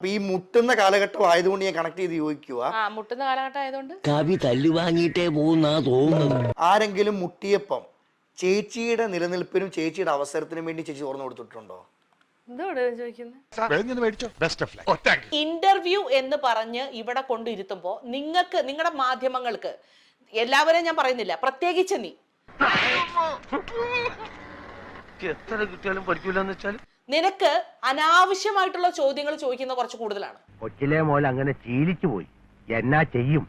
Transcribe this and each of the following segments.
അപ്പൊ ഈ മുട്ടുന്ന കാലഘട്ടം ആയതുകൊണ്ട് ഞാൻ കണക്ട് ചെയ്ത് ചോദിക്കുക ആ മുട്ടുന്ന കാലഘട്ടം ആയതുകൊണ്ട്? കവി തല്ലു വാങ്ങിയിട്ടേ പോകുന്നാ തോന്നുന്നു ആരെങ്കിലും മുട്ടിയപ്പം ചേച്ചിയുടെ നിലനിൽപ്പിനും ചേച്ചിയുടെ അവസരത്തിനും വേണ്ടി ചേച്ചി തുറന്നു കൊടുത്തിട്ടുണ്ടോ? എന്തോട് ചോദിക്കുന്നത് ഇന്റർവ്യൂ എന്ന് പറഞ്ഞ് ഇവിടെ കൊണ്ടിരുത്തുമ്പോ നിങ്ങൾക്ക് നിങ്ങളുടെ മാധ്യമങ്ങൾക്ക് എല്ലാവരെയും ഞാൻ പറയുന്നില്ല പ്രത്യേകിച്ച് നീ. എത്ര കിട്ടിയാലും പഠിക്കൂലെന്ന് വെച്ചാൽ നിനക്ക് അനാവശ്യമായിട്ടുള്ള ചോദ്യങ്ങൾ ചോദിക്കുന്ന കുറച്ച് കൂടുതലാണ്. കൊച്ചിലെ മോൾ അങ്ങനെ ശീലിച്ചു പോയി എന്നാ ചെയ്യും?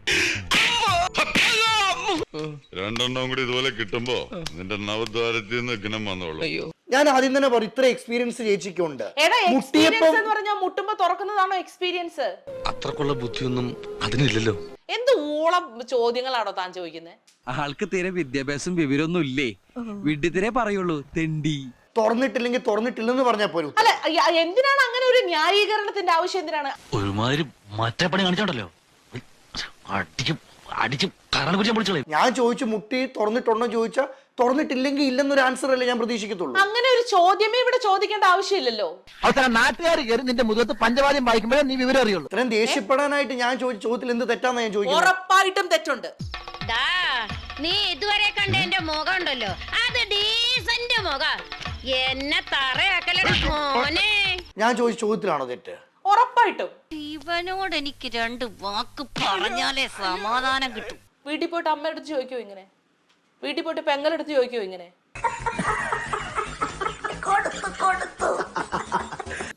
രണ്ടെണ്ണം കൂടി ഇതുപോലെ കിട്ടുമ്പോ നിന്റെ നവദ്വാരത്തിൽ നിന്ന് ഗുണം വന്നോളൂ. ഞാൻ ആദ്യം തന്നെ പറയും ഇത്ര എക്സ്പീരിയൻസ് ചേച്ചിക്കുണ്ട് എക്സ്പീരിയൻസ് എന്ന് പറഞ്ഞാൽ മുട്ടുമ്പോ തുറക്കുന്നതാണോ എക്സ്പീരിയൻസ് അത്രക്കുള്ള ബുദ്ധിയൊന്നും അതിനില്ലല്ലോ. എന്ത് ഊളം ചോദ്യങ്ങളാണോ താൻ ചോദിക്കുന്നത് ആൾക്ക് തീരെ വിദ്യാഭ്യാസം വിവരമൊന്നും ഇല്ലേ? വീട്ടിൽ തീരെ പറയുള്ളൂ തെണ്ടി. തുറന്നിട്ടില്ലെങ്കിൽ തുറന്നിട്ടില്ലെന്ന് പറഞ്ഞാൽ പോലും അല്ല യ- എന്തിനാണ് അങ്ങനെ ഒരു ന്യായീകരണത്തിന്റെ ആവശ്യം എന്തിനാണ്? ഒരുമാതിരി മറ്റേ പണി കാണിച്ചോണ്ടല്ലോ അടിച്ച് അടിച്ച് കരൾ പിടിച്ചാൽ പൊളിച്ചോളെ. ഞാൻ ചോദിച്ചു മുട്ടി തുറന്നിട്ടുണ്ടോ? ചോദിച്ചാൽ തുറന്നിട്ടില്ലെങ്കിൽ ഇല്ലെന്നൊരു ആൻസർ അല്ലേ ഞാൻ പ്രതീക്ഷിക്കത്തുള്ളൂ. അങ്ങനെ ഒരു ചോദ്യമേ ഇവിടെ ചോദിക്കേണ്ട ആവശ്യമില്ലല്ലോ. അവസാനം നാട്ടുകാർ കയറി നിന്റെ മുഖത്ത് പഞ്ചവാദ്യം വായിക്കുമ്പോഴേ നീ വിവരം അറിയുള്ളൂ. ഇത്രയും ദേഷ്യപ്പെടാനായിട്ട് ഞാൻ ചോദിച്ച ചോദ്യത്തിൽ എന്ത് തെറ്റാന്ന് ഞാൻ ചോദിക്കുന്നത്? ഉറപ്പായിട്ടും തെറ്റുണ്ട്. ദാ, നീ ഇതുവരെ കണ്ട എന്റെ മുഖം ഉണ്ടല്ലോ. അത് ഡീസന്റ് മുഖം. എന്നെ തറയാക്കലട മോനെ. ഞാൻ ചോദിച്ച ചോദ്യത്തിലാണോ തെറ്റ്? ഉറപ്പായിട്ടും. ഇവനോട് എനിക്ക് രണ്ട് വാക്ക് പറഞ്ഞാലേ സമാധാനം കിട്ടും. വീട്ടിൽ പോയിട്ട് അമ്മയുടെ അടുത്ത് ചോദിക്കോ ഇങ്ങനെ? വീട്ടിൽ പോയിട്ട് പെങ്ങലെടുത്ത് ചോദിക്കോ ഇങ്ങനെ?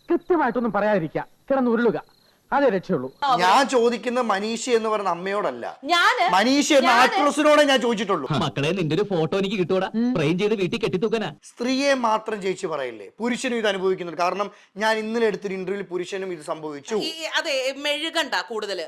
കൃത്യമായിട്ടൊന്നും പറയാതിരിക്കുക. കിടന്ന് ഉരുളുക അതേ രക്ഷയുള്ളൂ. ഞാൻ ചോദിക്കുന്ന മനീഷ എന്ന് പറയുന്ന അമ്മയോടല്ല. ഞാൻ മനീഷ എന്ന ഞാൻ ആക്ട്രസിനോടെ ഞാൻ ചോദിച്ചിട്ടുള്ളൂ. മക്കളെ നിന്റെ ഒരു ഫോട്ടോ എനിക്ക് കിട്ടൂടാ. ഫ്രെയിം ചെയ്ത് വീട്ടിൽ കെട്ടിത്തൂക്കനാ. സ്ത്രീയെ മാത്രം ചേച്ചി പറയില്ലേ? പുരുഷനും ഇത് അനുഭവിക്കുന്നുണ്ട്. കാരണം ഞാൻ ഇന്നലെ എടുത്തൊരു ഇന്റർവ്യൂവിൽ പുരുഷനും ഇത് സംഭവിച്ചു. ഈ അതെ മെഴുകണ്ട കൂടുതൽ.